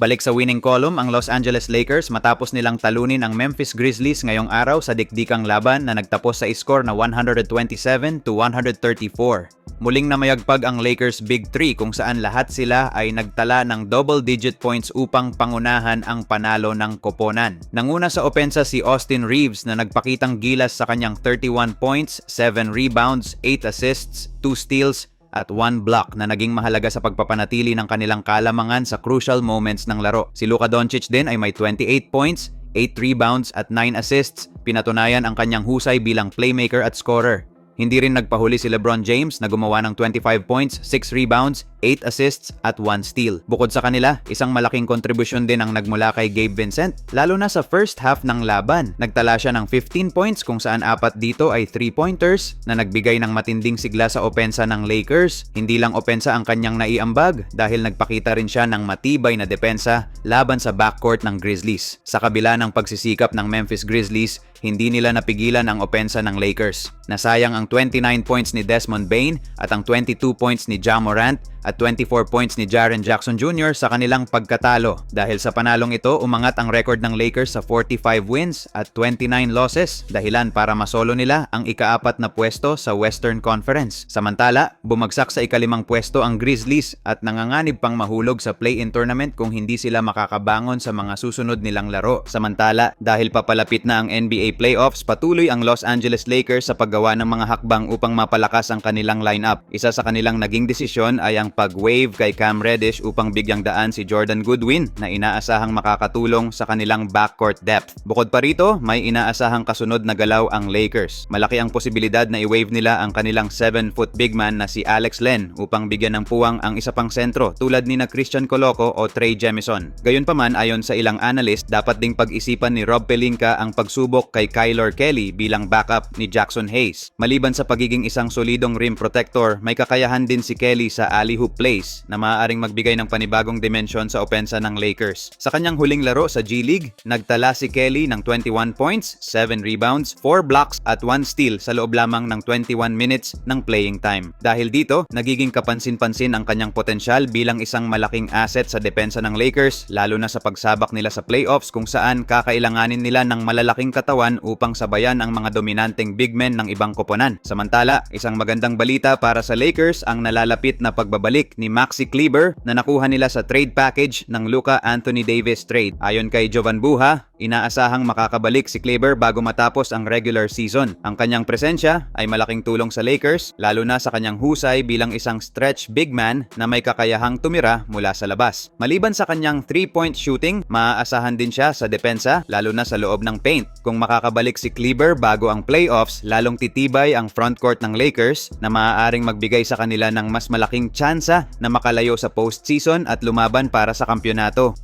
Balik sa winning column ang Los Angeles Lakers matapos nilang talunin ang Memphis Grizzlies ngayong araw sa dikdikang laban na nagtapos sa score na 127 to 134. Muling namayagpag ang Lakers Big 3 kung saan lahat sila ay nagtala ng double-digit points upang pangunahan ang panalo ng koponan. Nanguna sa opensa si Austin Reeves na nagpakitang gilas sa kanyang 31 points, 7 rebounds, 8 assists, 2 steals, at one block na naging mahalaga sa pagpapanatili ng kanilang kalamangan sa crucial moments ng laro. Si Luka Doncic din ay may 28 points, 8 rebounds at 9 assists. Pinatunayan ang kanyang husay bilang playmaker at scorer. Hindi rin nagpahuli si LeBron James na gumawa ng 25 points, 6 rebounds, 8 assists at 1 steal. Bukod sa kanila, isang malaking kontribusyon din ang nagmula kay Gabe Vincent, lalo na sa first half ng laban. Nagtala siya ng 15 points kung saan apat dito ay 3-pointers na nagbigay ng matinding sigla sa opensa ng Lakers. Hindi lang opensa ang kanyang naiambag dahil nagpakita rin siya ng matibay na depensa laban sa backcourt ng Grizzlies. Sa kabila ng pagsisikap ng Memphis Grizzlies, hindi nila napigilan ang opensa ng Lakers. Nasayang ang 29 points ni Desmond Bain at ang 22 points ni Ja Morant at 24 points ni Jaren Jackson Jr. sa kanilang pagkatalo. Dahil sa panalong ito, umangat ang record ng Lakers sa 45 wins at 29 losses, dahilan para masolo nila ang ikaapat na pwesto sa Western Conference. Samantala, bumagsak sa ikalimang pwesto ang Grizzlies at nanganganib pang mahulog sa play-in tournament kung hindi sila makakabangon sa mga susunod nilang laro. Samantala, dahil papalapit na ang NBA playoffs, patuloy ang Los Angeles Lakers sa paggawa ng mga hakbang upang mapalakas ang kanilang lineup. Isa sa kanilang naging desisyon ay ang pag-wave kay Cam Reddish upang bigyang daan si Jordan Goodwin na inaasahang makakatulong sa kanilang backcourt depth. Bukod pa rito, may inaasahang kasunod na galaw ang Lakers. Malaki ang posibilidad na i-wave nila ang kanilang 7-foot big man na si Alex Len upang bigyan ng puwang ang isa pang sentro tulad ni na Christian Coloco o Trey Jemison. Gayunpaman ayon sa ilang analyst, dapat ding pag-isipan ni Rob Pelinka ang pagsubok kay Kyler Kelly bilang backup ni Jackson Hayes. Maliban sa pagiging isang solidong rim protector, may kakayahan din si Kelly sa alley-hoop plays na maaaring magbigay ng panibagong dimensyon sa opensa ng Lakers. Sa kanyang huling laro sa G League, nagtala si Kelly ng 21 points, 7 rebounds, 4 blocks at 1 steal sa loob lamang ng 21 minutes ng playing time. Dahil dito, nagiging kapansin-pansin ang kanyang potensyal bilang isang malaking asset sa depensa ng Lakers lalo na sa pagsabak nila sa playoffs kung saan kakailanganin nila ng malalaking katawan upang sabayan ang mga dominanteng big men ng ibang koponan. Samantala, isang magandang balita para sa Lakers ang nalalapit na pagbabalik ni Maxi Kleber na nakuha nila sa trade package ng Luka Anthony Davis trade. Ayon kay Jovan Buha, inaasahang makakabalik si Kleber bago matapos ang regular season. Ang kanyang presensya ay malaking tulong sa Lakers, lalo na sa kanyang husay bilang isang stretch big man na may kakayahang tumira mula sa labas. Maliban sa kanyang 3-point shooting, maaasahan din siya sa depensa, lalo na sa loob ng paint. Kung makakabalik si Kleber bago ang playoffs, lalong titibay ang frontcourt ng Lakers na maaaring magbigay sa kanila ng mas malaking tsansa na makalayo sa postseason at lumaban para sa kampyonato.